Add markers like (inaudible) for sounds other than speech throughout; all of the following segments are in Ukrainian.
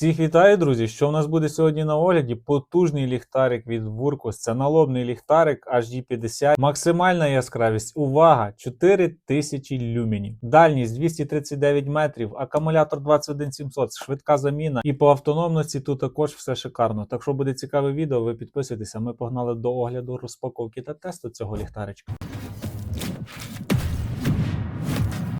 Всіх вітаю, друзі! Що в нас буде сьогодні на огляді? Потужний ліхтарик від Вуркус. Це налобний ліхтарик HD50. Максимальна яскравість. Увага! 4000 люменів. Дальність 239 метрів, акумулятор 21700, швидка заміна. І по автономності тут також все шикарно. Так що буде цікаве відео, ви підписуйтеся. Ми погнали до огляду розпаковки та тесту цього ліхтаричка.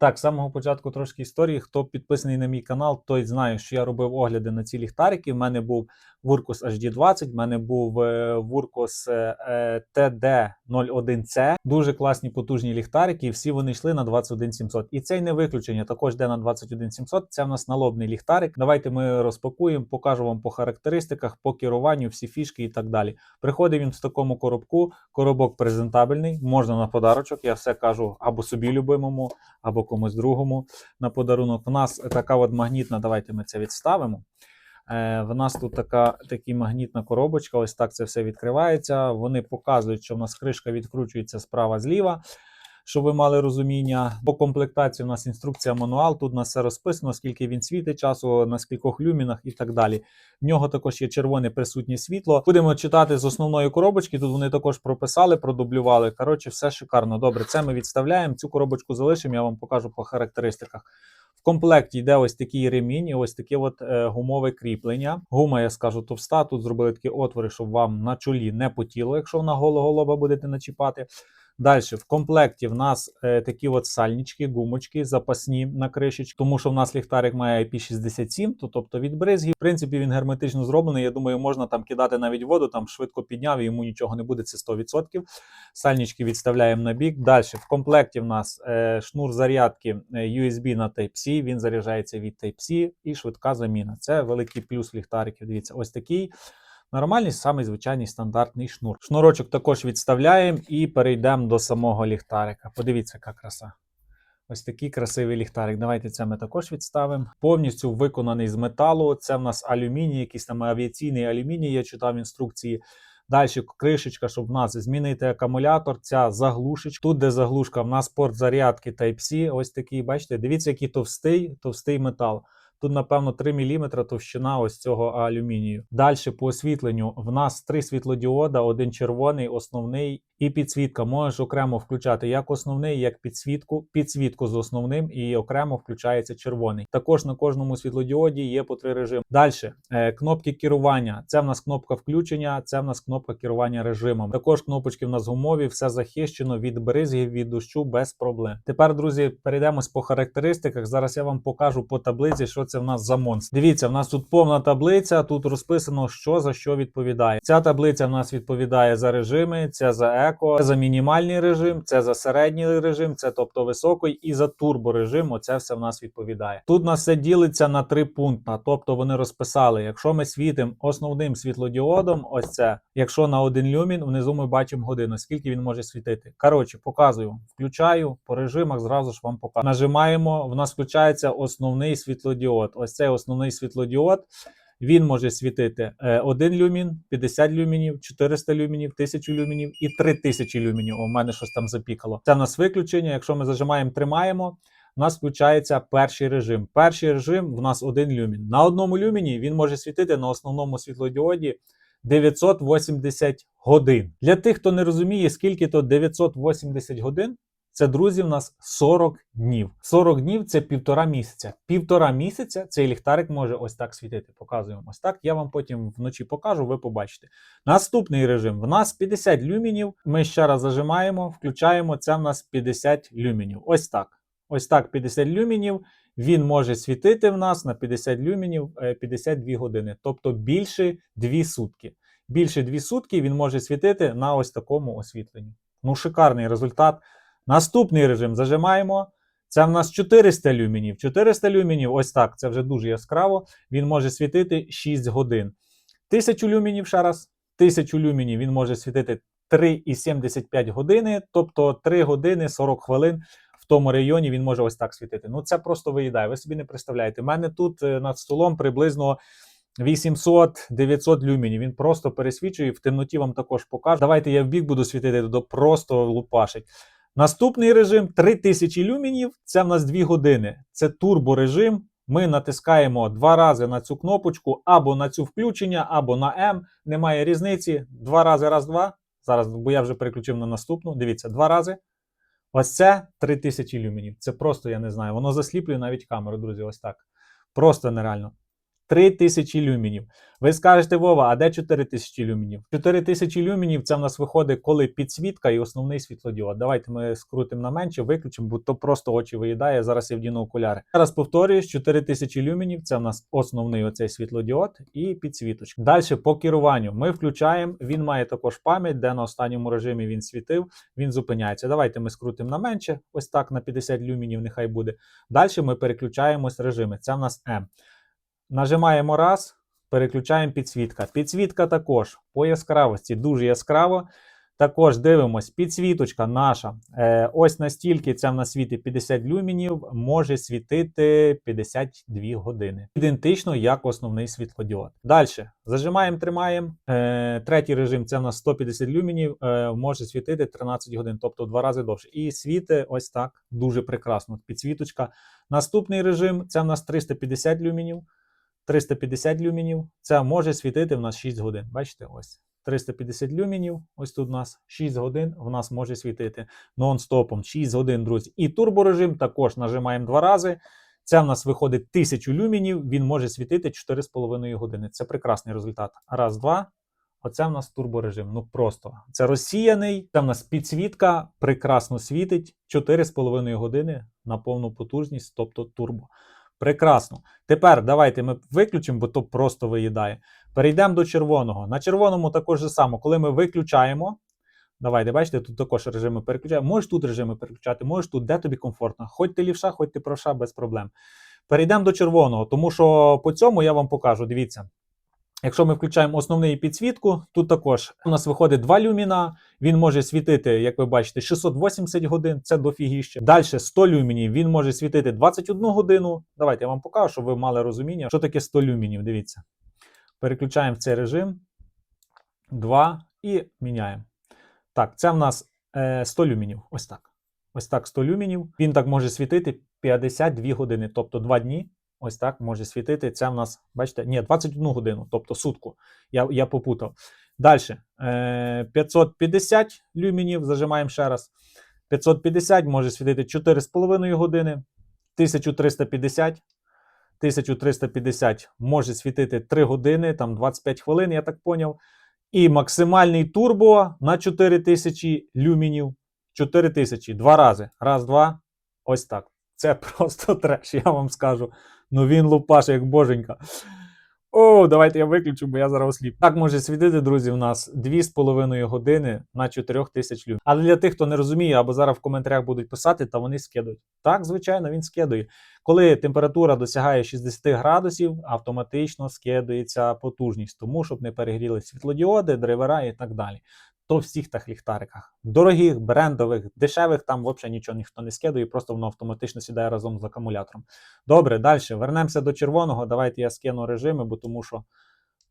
Так, з самого початку трошки історії. Хто підписаний на мій канал, той знає, що я робив огляди на ці ліхтарики. В мене був Вуркус HD20, в мене був е, Вуркус е, TD01C. Дуже класні потужні ліхтарики, і всі вони йшли на 21700. І цей не виключення. Також йде на 21700. Це в нас налобний ліхтарик. Давайте ми розпакуємо, покажу вам по характеристиках, по керуванню, всі фішки і так далі. Приходить він в такому коробку. Коробок презентабельний, можна на подарочок. Я все кажу або собі любимому, або комусь другому на подарунок. У нас така от магнітна. Давайте ми це відставимо. Е, В нас тут така такі магнітна коробочка. Ось так це все відкривається. Вони показують, що в нас кришка відкручується справа зліва. Щоб ви мали розуміння, по комплектації у нас інструкція мануал. Тут у нас все розписано, скільки він світить часу, на скількох люмінах і так далі. В нього також є червоне присутнє світло. Будемо читати з основної коробочки. Тут вони також прописали, продублювали. Коротше, все шикарно. Добре, це ми відставляємо. Цю коробочку залишимо, я вам покажу по характеристиках. В комплекті йде ось такий ремінь і ось таке от е, гумове кріплення. Гума, я скажу, товста. Тут зробили такі отвори, щоб вам на чолі не потіло, якщо на голого лоба будете начіпати. Далі в комплекті в нас е, такі от сальнички, гумочки, запасні на кришечку, тому що в нас ліхтарик має IP67, то, тобто від бризги. В принципі, він герметично зроблений. Я думаю, можна там кидати навіть воду, там швидко підняв і йому нічого не буде, це 100%. Сальнички відставляємо на бік. Далі в комплекті в нас е, шнур зарядки е, USB на Type-C, він заряджається від Type-C і швидка заміна. Це великий плюс ліхтариків. Дивіться, ось такий. Нормальний, самий звичайний стандартний шнур. Шнурочок також відставляємо і перейдемо до самого ліхтарика. Подивіться, яка краса. Ось такий красивий ліхтарик. Давайте це ми також відставимо. Повністю виконаний з металу. Це в нас алюміній, якийсь там авіаційний алюміній. Я читав інструкції. Далі кришечка, щоб в нас змінити акумулятор. Ця заглушечка. Тут, де заглушка, в нас порт зарядки Type-C. Ось такий, бачите, дивіться, який товстий, товстий метал. Тут, напевно, 3 мм товщина ось цього алюмінію. Далі по освітленню в нас три світлодіода, один червоний, основний і підсвітка. Можеш окремо включати як основний, як підсвітку, підсвітку з основним і окремо включається червоний. Також на кожному світлодіоді є по три режими. Далі е, кнопки керування. Це в нас кнопка включення, це в нас кнопка керування режимом. Також кнопочки в нас гумові, все захищено від бризгів, від дощу без проблем. Тепер, друзі, перейдемось по характеристиках. Зараз я вам покажу по таблиці, що це в нас за монстр. Дивіться, в нас тут повна таблиця. Тут розписано, що за що відповідає. Ця таблиця в нас відповідає за режими, це за еко, це за мінімальний режим, це за середній режим, це тобто високий, і за турборежим. Оце все в нас відповідає. Тут нас все ділиться на три пункти. Тобто вони розписали, якщо ми світимо основним світлодіодом, ось це, якщо на один люмін, внизу ми бачимо годину, скільки він може світити. Коротше, показую, включаю по режимах, зразу ж вам покажу. Нажимаємо, в нас включається основний світлодіод. Ось цей основний світлодіод. Він може світити 1 люмін, 50 люмінів, 400 люмінів, 1000 люмінів і 3000 люмінів. У мене щось там запікало. Це в нас виключення. Якщо ми зажимаємо, тримаємо, у нас включається перший режим. Перший режим в нас 1 люмін. На одному люміні він може світити на основному світлодіоді 980 годин. Для тих, хто не розуміє, скільки то 980 годин. Це, друзі, в нас 40 днів. 40 днів це півтора місяця. Півтора місяця цей ліхтарик може ось так світити. Показуємо ось так. Я вам потім вночі покажу, ви побачите. Наступний режим: в нас 50 люмінів. Ми ще раз зажимаємо, включаємо. Це в нас 50 люмінів. Ось так. Ось так, 50 люмінів. Він може світити в нас на 50 люмінів 52 години, тобто більше 2 сутки. Більше 2 сутки він може світити на ось такому освітленні. Ну, шикарний результат. Наступний режим зажимаємо. Це в нас 400 люмінів. 400 люмінів, ось так, це вже дуже яскраво. Він може світити 6 годин. 1000 люмінів ще раз. 1000 люмінів він може світити 3,75 години, тобто 3 години 40 хвилин. В тому районі він може ось так світити. Ну це просто виїдає. Ви собі не представляєте. У мене тут е, над столом приблизно 800-900 люмінів. Він просто пересвічує. В темноті вам також покажу. Давайте я в бік буду світити, то просто лупашить. Наступний режим 3000 люмінів. Це в нас 2 години. Це турборежим. Ми натискаємо два рази на цю кнопочку, або на цю включення, або на М. Немає різниці. Два рази, раз, два. Зараз, бо я вже переключив на наступну. Дивіться, два рази. Ось це 3000 люмінів. Це просто, я не знаю. Воно засліплює навіть камеру, друзі. Ось так. Просто нереально. 3000 люмінів. Ви скажете, Вова, а де 4000 люмінів? 4000 люмінів це в нас виходить, коли підсвітка і основний світлодіод. Давайте ми скрутимо на менше, виключимо, бо то просто очі виїдає. Зараз я вдіну окуляри. Зараз повторюю, 4000 люмінів це в нас основний оцей світлодіод і підсвіточка. Далі по керуванню ми включаємо. Він має також пам'ять, де на останньому режимі він світив, він зупиняється. Давайте ми скрутимо на менше, ось так на 50 люмінів, нехай буде. Далі ми переключаємось режими. Це в нас М. Нажимаємо раз, переключаємо підсвітка. Підсвітка також по яскравості дуже яскраво. Також дивимось, підсвіточка наша. Е, ось настільки це в нас світить 50 люмінів, може світити 52 години. Ідентично як основний світлодіод. Далі зажимаємо, тримаємо. Е, третій режим це в нас 150 люмінів, е, може світити 13 годин, тобто в два рази довше. І світить ось так дуже прекрасно. Підсвіточка. Наступний режим це в нас 350 люмінів. 350 люмінів. Це може світити в нас 6 годин. Бачите, ось 350 люмінів. Ось тут у нас 6 годин. В нас може світити нон-стопом 6 годин, друзі. І турборежим також нажимаємо два рази. Це в нас виходить 1000 люмінів. Він може світити 4,5 години. Це прекрасний результат. Раз, два. Оце в нас турборежим. Ну просто це розсіяний. Це в нас підсвітка, прекрасно світить 4,5 години на повну потужність, тобто турбо. Прекрасно. Тепер давайте ми виключимо, бо то просто виїдає. Перейдемо до червоного. На червоному також же само, коли ми виключаємо. Давайте, бачите, тут також режими переключаємо. Можеш тут режими переключати, можеш тут, де тобі комфортно. Хоч ти лівша, хоч ти правша, без проблем. Перейдемо до червоного, тому що по цьому я вам покажу. Дивіться. Якщо ми включаємо основний підсвітку, тут також у нас виходить 2 люміна. Він може світити, як ви бачите, 680 годин, це дофігіще. Далі 100 люмінів, він може світити 21 годину. Давайте я вам покажу, щоб ви мали розуміння, що таке 100 люмінів. Дивіться. Переключаємо в цей режим. 2 і міняємо. Так, це в нас е, 100 люмінів. Ось так. Ось так 100 люмінів. Він так може світити 52 години, тобто 2 дні. Ось так може світити. Це в нас, бачите, ні, 21 годину, тобто сутку. Я я попутав. Далі. Е, 550 люмінів, зажимаємо ще раз. 550 може світити 4,5 години. 1350. 1350 може світити 3 години, там 25 хвилин, я так поняв. І максимальний турбо на 4000 люмінів. 4000 два рази. Раз, два. Ось так. Це (laughs) просто треш, я вам скажу. Ну він лупаше, як боженька. О, давайте я виключу, бо я зараз осліп. Так може світити, друзі, у нас 2,5 години на 4000 люмів. Але для тих, хто не розуміє, або зараз в коментарях будуть писати, та вони скидують. Так, звичайно, він скидує. Коли температура досягає 60 градусів, автоматично скидується потужність, тому щоб не перегріли світлодіоди, драйвера і так далі. То в всіх тих ліхтариках. Дорогих, брендових, дешевих там взагалі нічого ніхто не скидує, просто воно автоматично сідає разом з акумулятором. Добре, далі вернемося до червоного. Давайте я скину режими, бо тому що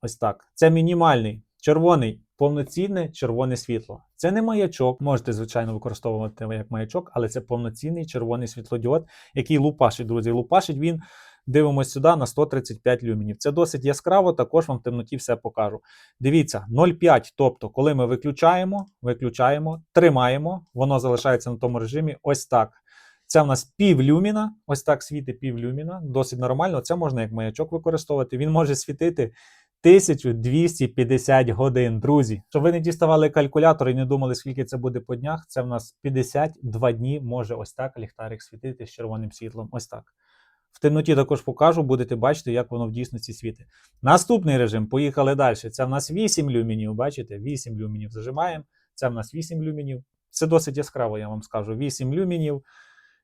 ось так. Це мінімальний. Червоний повноцінне червоне світло. Це не маячок. Можете, звичайно, використовувати як маячок, але це повноцінний червоний світлодіод, який лупашить, друзі. Лупашить він. Дивимось сюди на 135 люмінів. Це досить яскраво, також вам в темноті все покажу. Дивіться, 0,5, тобто, коли ми виключаємо, виключаємо, тримаємо, воно залишається на тому режимі. Ось так. Це в нас пів люміна, ось так світить пів люміна, досить нормально. Це можна як маячок використовувати. Він може світити 1250 годин, друзі. Щоб ви не діставали калькулятор і не думали, скільки це буде по днях. Це в нас 52 дні може ось так ліхтарик світити з червоним світлом. Ось так. В темноті також покажу, будете бачити, як воно в дійсності світить. Наступний режим, поїхали далі. Це в нас 8 люмінів, бачите? 8 люмінів зажимаємо. Це в нас 8 люмінів. Це досить яскраво, я вам скажу. 8 люмінів.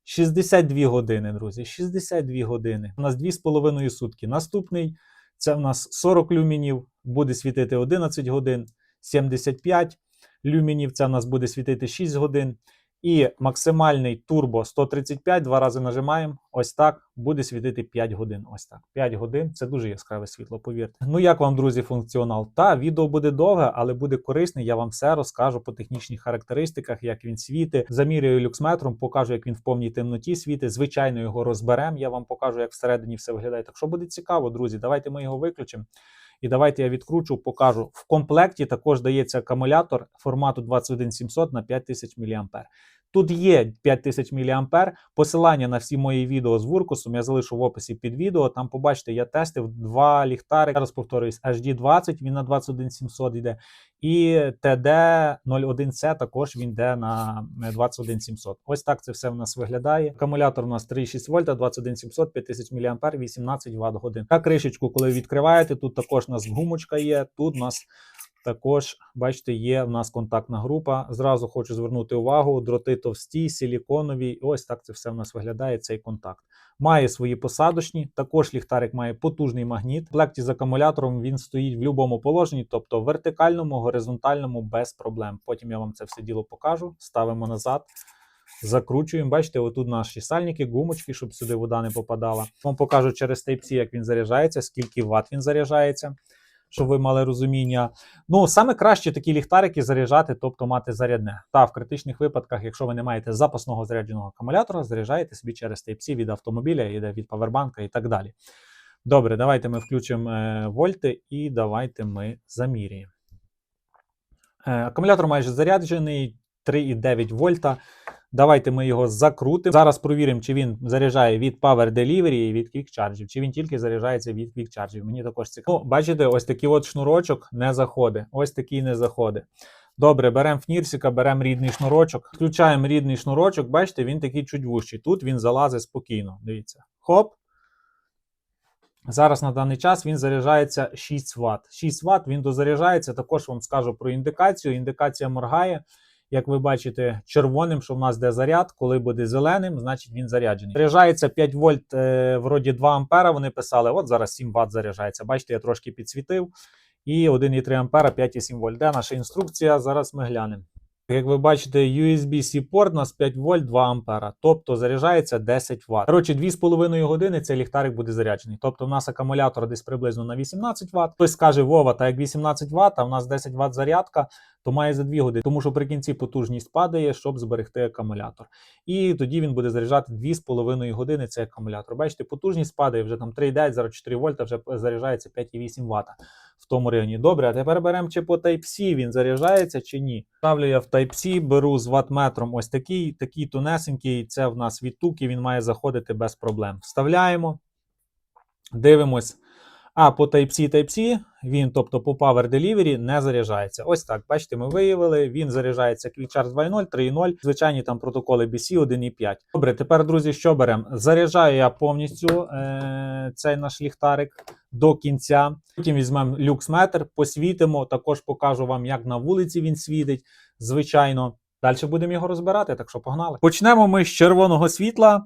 62 години, друзі. 62 години. У нас 2,5 сутки. Наступний це в нас 40 люмінів, буде світити 11 годин, 75 люмінів. Це в нас буде світити 6 годин. І максимальний турбо 135, два рази нажимаємо. Ось так буде світити 5 годин. Ось так. 5 годин це дуже яскраве світло, повірте. Ну як вам, друзі, функціонал? Та відео буде довге, але буде корисне. Я вам все розкажу по технічних характеристиках, як він світить. Замірюю люксметром, покажу, як він в повній темноті світить. Звичайно, його розберемо. Я вам покажу, як всередині все виглядає. Так що буде цікаво, друзі. Давайте ми його виключимо. І давайте я відкручу, покажу. В комплекті також дається акумулятор формату 21700 на 5000 мА. Тут є 5000 мА. Посилання на всі мої відео з Вуркусом я залишу в описі під відео. Там побачите, я тестив два ліхтари. Зараз повторюсь, HD20, він на 21700 йде. І TD01C також він йде на 21700. Ось так це все в нас виглядає. Акумулятор у нас 3,6 вольта, 21700, 5000 мА, 18 Вт годин. Та кришечку, коли відкриваєте, тут також у нас гумочка є. Тут у нас також, бачите, є в нас контактна група. Зразу хочу звернути увагу: дроти товсті, силіконові. Ось так це все в нас виглядає. Цей контакт. Має свої посадочні. Також ліхтарик має потужний магніт. В комплекті з акумулятором він стоїть в будь-якому положенні, тобто вертикальному, горизонтальному, без проблем. Потім я вам це все діло покажу. Ставимо назад. Закручуємо. Бачите, отут наші сальники, гумочки, щоб сюди вода не попадала. Вам покажу через Type-C, як він заряджається, скільки ватт він заряджається, щоб ви мали розуміння. Ну, саме краще такі ліхтарики заряджати, тобто мати зарядне. Та в критичних випадках, якщо ви не маєте запасного зарядженого акумулятора, заряджаєте собі через Type-C від автомобіля, йде від павербанка і так далі. Добре, давайте ми включимо е, вольти і давайте ми заміряємо. Е, акумулятор майже заряджений 3,9 вольта. Давайте ми його закрутимо. Зараз провіримо, чи він заряджає від Power Delivery і від Quick Charge, чи він тільки заряджається від Quick Charge. Мені також цікаво. Ну, бачите, ось такий от шнурочок не заходить. Ось такий не заходить. Добре, беремо фнірсика, беремо рідний шнурочок. Включаємо рідний шнурочок. Бачите, він такий чуть вущий. Тут він залазить спокійно. Дивіться. Хоп. Зараз на даний час він заряджається 6 Вт. 6 Вт він дозаряджається. Також вам скажу про індикацію. Індикація моргає. Як ви бачите, червоним, що в нас де заряд, коли буде зеленим, значить він заряджений. Заряджається 5 вольт, е, вроді 2 ампера. Вони писали, от зараз 7 Вт заряджається. Бачите, я трошки підсвітив. І 1,3 ампера, 5,7 вольт. Де наша інструкція? Зараз ми глянемо. Як ви бачите, USB-C порт у нас 5 вольт 2 ампера, тобто заряджається 10 Вт. Коротше, 2,5 години цей ліхтарик буде заряджений. Тобто, у нас акумулятор десь приблизно на 18 Вт. Хтось скаже, Вова, та як 18 Вт, а в нас 10 Вт зарядка, то має за 2 години, тому що при кінці потужність падає, щоб зберегти акумулятор. І тоді він буде заряджати 2,5 години цей акумулятор. Бачите, потужність падає вже там 3,9, зараз 4 вольта, вже заряджається 5,8 Вт в тому районі. Добре, а тепер беремо чи по Type-C він заряджається чи ні. Ставлю я в Type-C, беру з ватметром ось такий, такий тонесенький. Це в нас від туки, він має заходити без проблем. Вставляємо, дивимось. А по Type-C, Type-C він, тобто по Power Delivery, не заряджається. Ось так. Бачите, ми виявили. Він заряджається Quick Charge 2.0, 3.0, звичайні там протоколи BC 1.5. Добре, тепер, друзі, що беремо? Заряджаю я повністю е- цей наш ліхтарик до кінця. Потім візьмемо люксметр, посвітимо. Також покажу вам, як на вулиці він світить. Звичайно. Далі будемо його розбирати, так що погнали. Почнемо ми з червоного світла.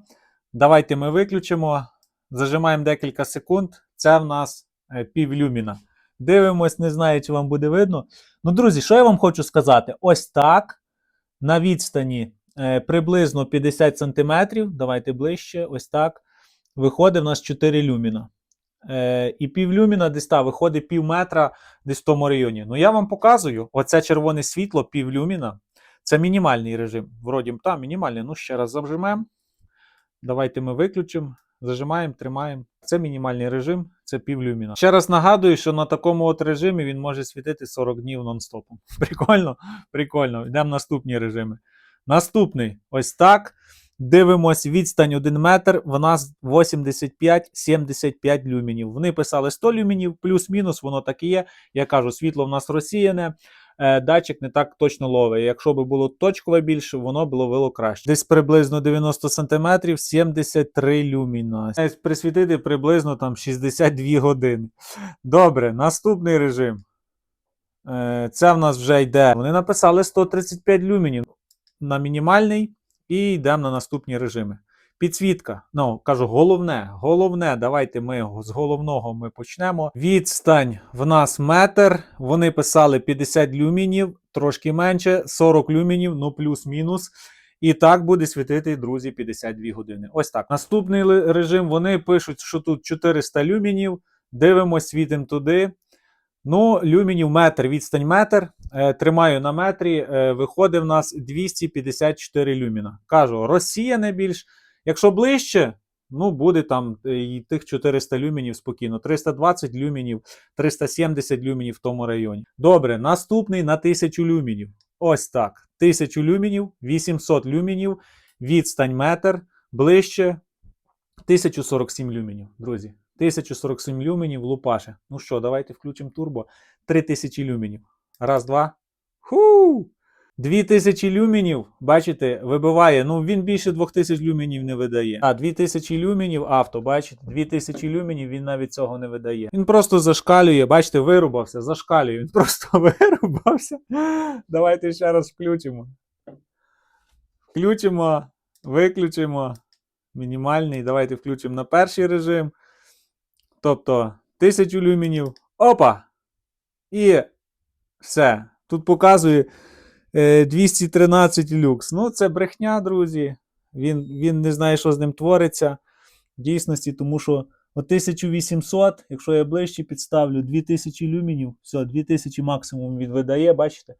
Давайте ми виключимо. Зажимаємо декілька секунд. Це в нас е, півлюміна. Дивимось, не знаю, чи вам буде видно. Ну, друзі, що я вам хочу сказати? Ось так. На відстані е, приблизно 50 см. Давайте ближче. Ось так. Виходить в нас 4 люміна. Е, і півлюміна десь та, виходить пів метра десь в тому районі. Ну, я вам показую: оце червоне світло, півлюміна. Це мінімальний режим. Вроді там мінімальний. Ну, ще раз зажимемо. Давайте ми виключимо. Зажимаємо, тримаємо. Це мінімальний режим, це півлюміна. Ще раз нагадую, що на такому от режимі він може світити 40 днів нон-стопом. (laughs) Прикольно? Прикольно. Йдемо наступні режими. Наступний ось так. Дивимось відстань 1 метр, в нас 85-75 люмінів. Вони писали 100 люмінів, плюс-мінус, воно так і є. Я кажу, світло в нас розсіяне, датчик не так точно ловить. Якщо б було точкове більше, воно було вило краще. Десь приблизно 90 см, 73 люміна. Присвітити приблизно там 62 години. Добре, наступний режим. Е, Це в нас вже йде. Вони написали 135 люмінів на мінімальний. І йдемо на наступні режими. Підсвітка. Ну, кажу, головне, головне, давайте ми з головного ми почнемо. Відстань в нас метр. Вони писали 50 люмінів, трошки менше, 40 люмінів, ну плюс-мінус. І так буде світити, друзі, 52 години. Ось так. Наступний режим. Вони пишуть, що тут 400 люмінів. Дивимось, світимо туди. Ну, люмінів метр, відстань метр. Е, тримаю на метрі. Е, виходить в нас 254 люміна. Кажу, розсіяне більш. Якщо ближче, ну буде там е, і тих 400 люмінів спокійно. 320 люмінів, 370 люмінів в тому районі. Добре, наступний на 1000 люмінів. Ось так. 1000 люмінів, 800 люмінів, відстань метр, ближче 1047 люмінів, друзі. 1047 люмінів лупаше. Ну що, давайте включимо турбо. 3000 люмінів. Раз, два. Ху! 2000 люмінів, бачите, вибиває. Ну, він більше 2000 люмінів не видає. А 2000 люмінів авто, бачите, 2000 люмінів він навіть цього не видає. Він просто зашкалює, бачите, вирубався, зашкалює. Він просто (laughs) вирубався. Давайте ще раз включимо. Включимо, виключимо. Мінімальний. Давайте включимо на перший режим. Тобто 1000 люмінів. Опа! І все. Тут показує 213 люкс. Ну, це брехня, друзі. Він, він не знає, що з ним твориться в дійсності, тому що от 1800, якщо я ближче підставлю 2000 люмінів, все, 2000 максимум він видає, бачите?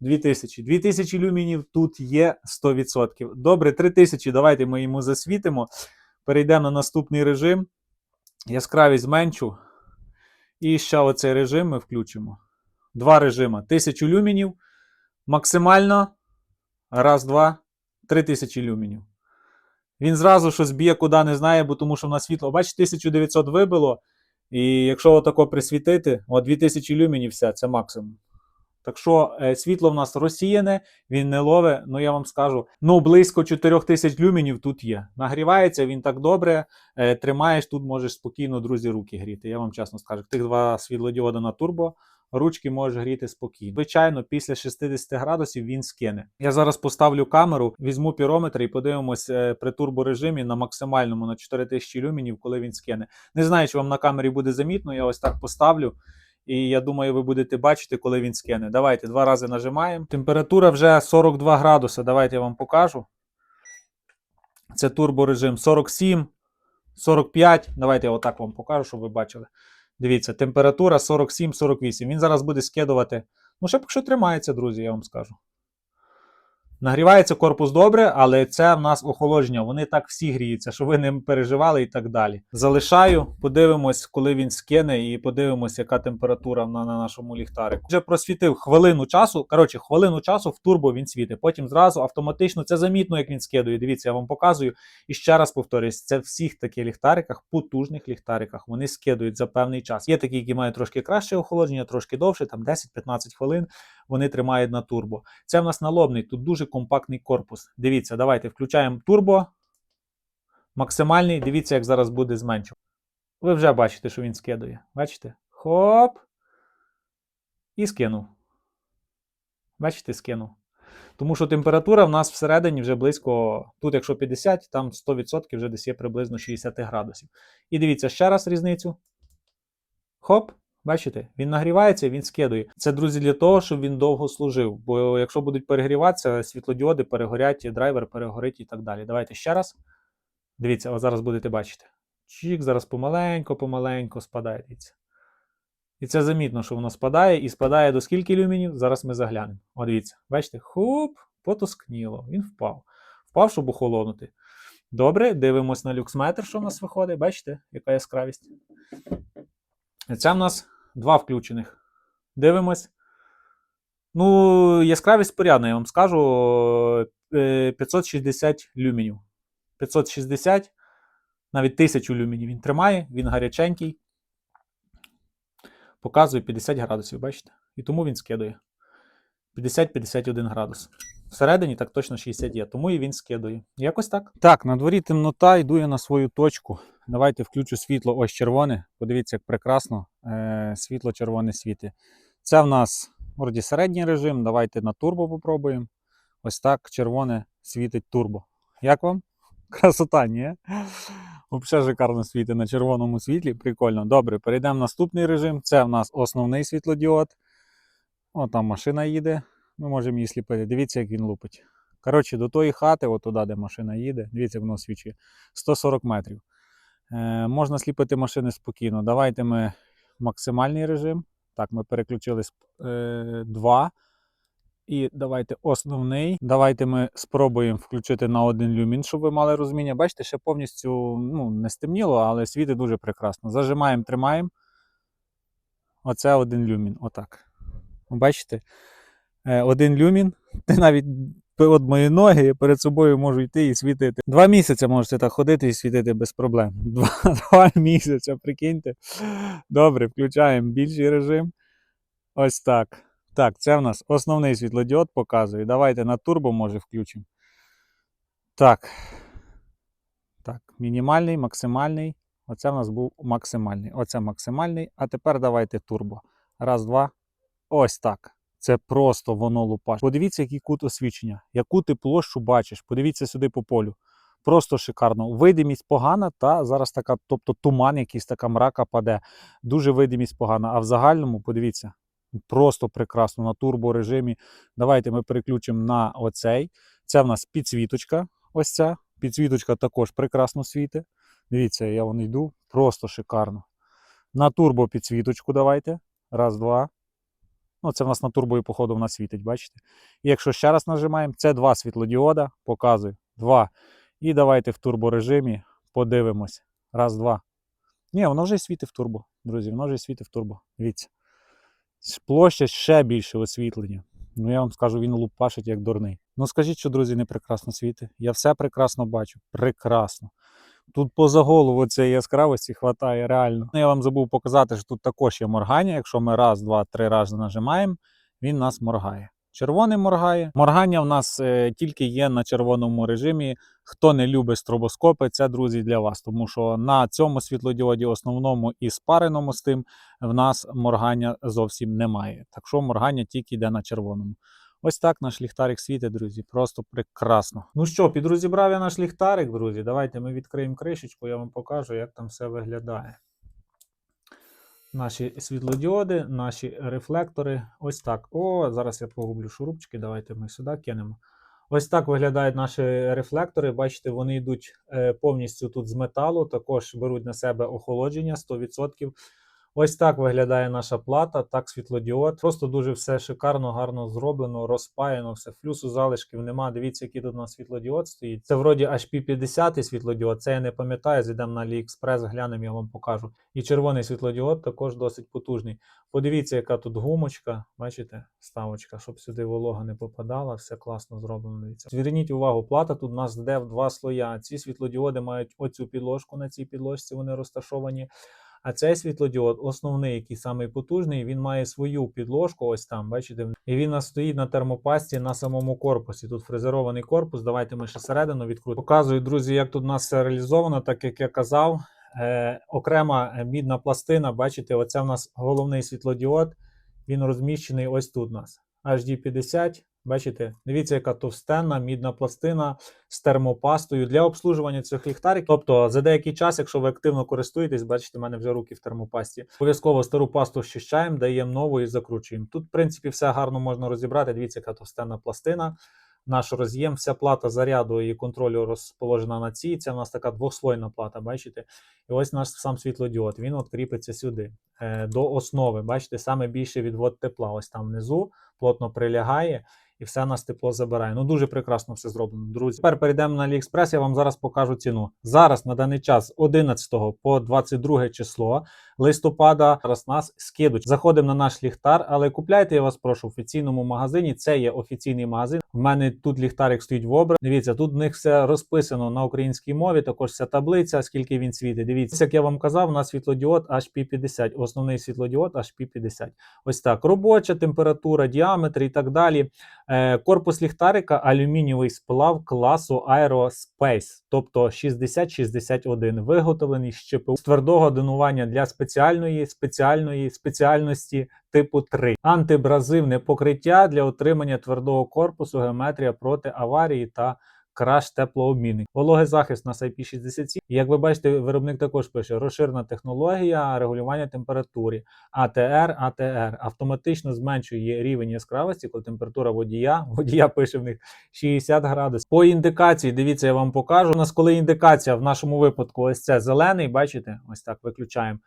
2000. 2000 люмінів тут є 100%. Добре, 3000. Давайте ми йому засвітимо. Перейдемо на наступний режим. Яскравість зменшу. І ще оцей режим ми включимо. Два режима. 1000 люмінів. Максимально. Раз, два, 3000 люмінів. Він зразу щось б'є, куди не знає, бо тому що в нас світло. Бачите, 1900 вибило. І якщо отако присвітити, от 2000 люмінів, все, це максимум. Так що е, світло в нас розсіяне, він не лове, ну я вам скажу, ну близько 4000 люмінів тут є. Нагрівається він так добре, е, тримаєш, тут можеш спокійно, друзі, руки гріти. Я вам чесно скажу, тих два світлодіода на турбо, ручки можеш гріти спокійно. Звичайно, після 60 градусів він скине. Я зараз поставлю камеру, візьму пірометр і подивимось е, при турборежимі на максимальному на 4000 люмінів, коли він скине. Не знаю, чи вам на камері буде замітно, я ось так поставлю. І я думаю, ви будете бачити, коли він скине. Давайте два рази нажимаємо. Температура вже 42 градуси. Давайте я вам покажу. Це турборежим 47, 45. Давайте я отак вам покажу, щоб ви бачили. Дивіться, температура 47-48. Він зараз буде скидувати. Ну, ще поки що тримається, друзі, я вам скажу. Нагрівається корпус добре, але це в нас охолодження. Вони так всі гріються, що ви не переживали і так далі. Залишаю, подивимось, коли він скине, і подивимось, яка температура на, на нашому ліхтарику. Вже просвітив хвилину часу. Коротше, хвилину часу в турбо він світить. Потім зразу автоматично це замітно, як він скидує. Дивіться, я вам показую. І ще раз повторюсь, це всіх таких ліхтариках, потужних ліхтариках. Вони скидують за певний час. Є такі, які мають трошки краще охолодження, трошки довше, там 10-15 хвилин. Вони тримають на турбо. Це в нас налобний, тут дуже компактний корпус. Дивіться, давайте включаємо турбо. Максимальний. Дивіться, як зараз буде зменшувати. Ви вже бачите, що він скидує. Бачите? Хоп. І скинув. Бачите, скинув. Тому що температура в нас всередині вже близько, тут, якщо 50, там 100% вже десь є приблизно 60 градусів. І дивіться ще раз різницю. Хоп. Бачите, він нагрівається, він скидує. Це, друзі, для того, щоб він довго служив. Бо якщо будуть перегріватися, світлодіоди перегорять, драйвер перегорить і так далі. Давайте ще раз. Дивіться, ось зараз будете бачити. Чік, зараз помаленько, помаленько спадає. Дивіться. І це замітно, що воно спадає, і спадає до скільки люмінів. Зараз ми заглянемо. О, дивіться, бачите, хуп, потускніло, він впав. Впав, щоб охолонути. Добре, дивимось на люксметр, що в нас виходить. Бачите, яка яскравість. Це в нас два включених. Дивимось. Ну, яскравість порядна, я вам скажу. е, 560 люмінів. 560, навіть 1000 люмінів він тримає, він гаряченький. Показує 50 градусів, бачите? І тому він скидує. 50-51 градус. Всередині так точно 60 є, тому і він скидує. Якось так. Так, на дворі темнота, йду я на свою точку. Давайте включу світло ось червоне. Подивіться, як прекрасно е, світло червоне світи. Це в нас вроді середній режим. Давайте на турбо попробуємо. Ось так червоне світить турбо. Як вам? (laughs) Красота, ні? Взагалі шикарно світить на червоному світлі. Прикольно. Добре, перейдемо в наступний режим. Це в нас основний світлодіод. О, там машина їде. Ми можемо її сліпити. Дивіться, як він лупить. Коротше, до тої хати, от туди, де машина їде, дивіться, воно свічить, 140 метрів. Е, можна сліпити машини спокійно. Давайте ми максимальний режим. Так, ми переключили з 2. І давайте основний. Давайте ми спробуємо включити на один люмін, щоб ви мали розуміння. Бачите, ще повністю ну, не стемніло, але світить дуже прекрасно. Зажимаємо, тримаємо. Оце один люмін. Отак. Бачите? Е, Один люмін. (laughs) Ти навіть от мої ноги я перед собою можу йти і світити. Два місяці можете так ходити і світити без проблем. (laughs) Два, два місяці, прикиньте. Добре, включаємо більший режим. Ось так. Так, це в нас основний світлодіод показує. Давайте на турбо, може, включимо. Так. Так, мінімальний, максимальний. Оце в нас був максимальний. Оце максимальний. А тепер давайте турбо. Раз, два. Ось так. Це просто воно лупаш. Подивіться, який кут освічення, яку ти площу бачиш. Подивіться сюди по полю. Просто шикарно. Видимість погана, та зараз така, тобто туман, якийсь така мрака паде. Дуже видимість погана. А в загальному, подивіться, просто прекрасно на турборежимі. Давайте ми переключимо на оцей. Це в нас підсвіточка. Ось ця. Підсвіточка також прекрасно світить. Дивіться, я вон йду. Просто шикарно. На турбо підсвіточку давайте. Раз, два. Ну, це в нас на турбо і походу в нас світить, бачите? І якщо ще раз нажимаємо, це два світлодіода, показую. Два. І давайте в турборежимі подивимось. Раз, два. Ні, воно вже світить в турбо, друзі, воно вже світить в турбо. Дивіться. Площа ще більше освітлення. Ну, я вам скажу, він лупашить як дурний. Ну скажіть, що, друзі, не прекрасно світить. Я все прекрасно бачу. Прекрасно. Тут поза голову цієї яскравості хватає реально. Ну, Я вам забув показати, що тут також є моргання. Якщо ми раз, два, три рази нажимаємо, він нас моргає. Червоний моргає. Моргання в нас е, тільки є на червоному режимі. Хто не любить стробоскопи, це друзі для вас. Тому що на цьому світлодіоді, основному і спареному з тим, в нас моргання зовсім немає. Так що моргання тільки йде на червоному. Ось так наш ліхтарик світить, друзі. Просто прекрасно. Ну що, підрозібрав я наш ліхтарик, друзі. Давайте ми відкриємо кришечку, я вам покажу, як там все виглядає. Наші світлодіоди, наші рефлектори. Ось так. О, зараз я погублю шурупчики. Давайте ми сюди кинемо. Ось так виглядають наші рефлектори. Бачите, вони йдуть е, повністю тут з металу, також беруть на себе охолодження 100%. Ось так виглядає наша плата, так світлодіод. Просто дуже все шикарно, гарно зроблено, розпаяно, все. Флюсу залишків нема. Дивіться, який тут у нас світлодіод стоїть. Це вроді HP50 світлодіод. Це я не пам'ятаю. Зайдемо на AliExpress, глянемо, я вам покажу. І червоний світлодіод також досить потужний. Подивіться, яка тут гумочка. Бачите, ставочка, щоб сюди волога не попадала. Все класно зроблено. Дивіться. Зверніть увагу, плата тут у нас йде в два слоя. Ці світлодіоди мають оцю підложку на цій підложці. Вони розташовані. А цей світлодіод, основний, який самий потужний, він має свою підложку, ось там, бачите, і він нас стоїть на термопасті на самому корпусі. Тут фрезерований корпус. Давайте ми ще середину відкрутимо. Показую, друзі, як тут у нас все реалізовано, так як я казав. Е, окрема мідна пластина, бачите, оце у нас головний світлодіод. Він розміщений ось тут у нас. HD50. Бачите, дивіться, яка товстенна мідна пластина з термопастою для обслужування цих ліхтариків. Тобто за деякий час, якщо ви активно користуєтесь, бачите, в мене вже руки в термопасті. Обов'язково стару пасту щищаємо, даємо нову і закручуємо. Тут, в принципі, все гарно можна розібрати. Дивіться, яка товстенна пластина. Наш роз'єм, вся плата заряду і контролю розположена на цій. Це в нас така двохслойна плата, бачите? І ось наш сам світлодіод. Він от кріпиться сюди е, до основи. Бачите, саме більше відвод тепла. Ось там внизу плотно прилягає і все нас тепло забирає. Ну дуже прекрасно все зроблено, друзі. Тепер перейдемо на AliExpress, я вам зараз покажу ціну. Зараз на даний час з 11 по 22 число листопада зараз нас скидуть. Заходимо на наш ліхтар, але купляйте, я вас прошу в офіційному магазині. Це є офіційний магазин. В мене тут ліхтарик стоїть в образ. Дивіться, тут в них все розписано на українській мові. Також вся таблиця, скільки він світить. Дивіться, як я вам казав, у нас світлодіод HP50, основний світлодіод HP50. Ось так. Робоча температура, діаметр і так далі. Е, Корпус ліхтарика алюмінієвий сплав класу Aerospace, тобто 6061, виготовлений з ЧПУ з твердого донування для спеціальної спеціальної спеціальності типу 3. Антибразивне покриття для отримання твердого корпусу, геометрія проти аварії та краш теплообмінник. Вологозахист у нас IP67. Як ви бачите, виробник також пише розширена технологія регулювання температури. АТР, АТР автоматично зменшує рівень яскравості, коли температура водія, водія пише в них 60 градусів. По індикації, дивіться, я вам покажу. У нас коли індикація в нашому випадку, ось це зелений, бачите, ось так виключаємо.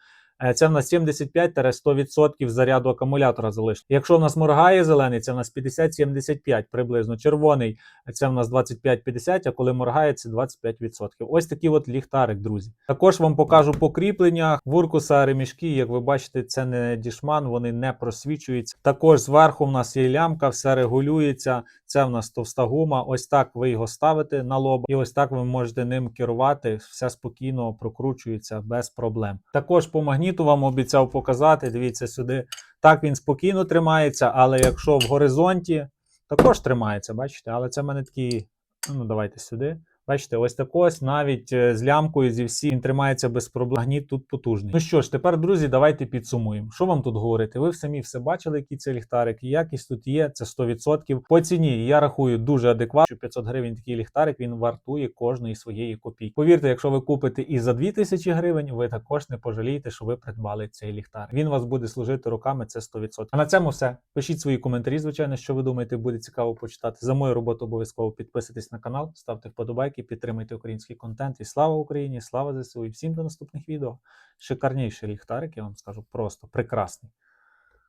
Е, Це в нас 75-100% заряду акумулятора залишилось. Якщо в нас моргає зелений, це в нас 50-75 приблизно. Червоний це в нас 25-50, а коли моргає, це 25%. Ось такий от ліхтарик, друзі. Також вам покажу по кріпленнях. Вуркуса ремішки, як ви бачите, це не дішман, вони не просвічуються. Також зверху в нас є лямка, все регулюється. Це в нас товста гума. Ось так ви його ставите на лоб, і ось так ви можете ним керувати. Все спокійно прокручується без проблем. Також по магніту вам обіцяв показати. Дивіться сюди. Так він спокійно тримається, але якщо в горизонті, також тримається, бачите, але це в мене такий. Ну, давайте сюди. Бачите, ось так ось навіть е, з лямкою зі всі він тримається без проблем. Магніт тут потужний. Ну що ж, тепер, друзі, давайте підсумуємо. Що вам тут говорити? Ви самі все бачили, які це ліхтарик, і якість тут є, це 100%. По ціні я рахую дуже адекватно. що 500 гривень такий ліхтарик він вартує кожної своєї копійки. Повірте, якщо ви купите і за 2000 гривень, ви також не пожалієте, що ви придбали цей ліхтарик. Він вас буде служити руками, це 100%. А на цьому все. Пишіть свої коментарі, звичайно, що ви думаєте, буде цікаво почитати. За мою роботу обов'язково підписуйтесь на канал, ставте вподобайки, підтримуйте український контент. І слава Україні! Слава ЗСУ! І всім до наступних відео. Шикарніший ліхтарик, я вам скажу, просто прекрасний.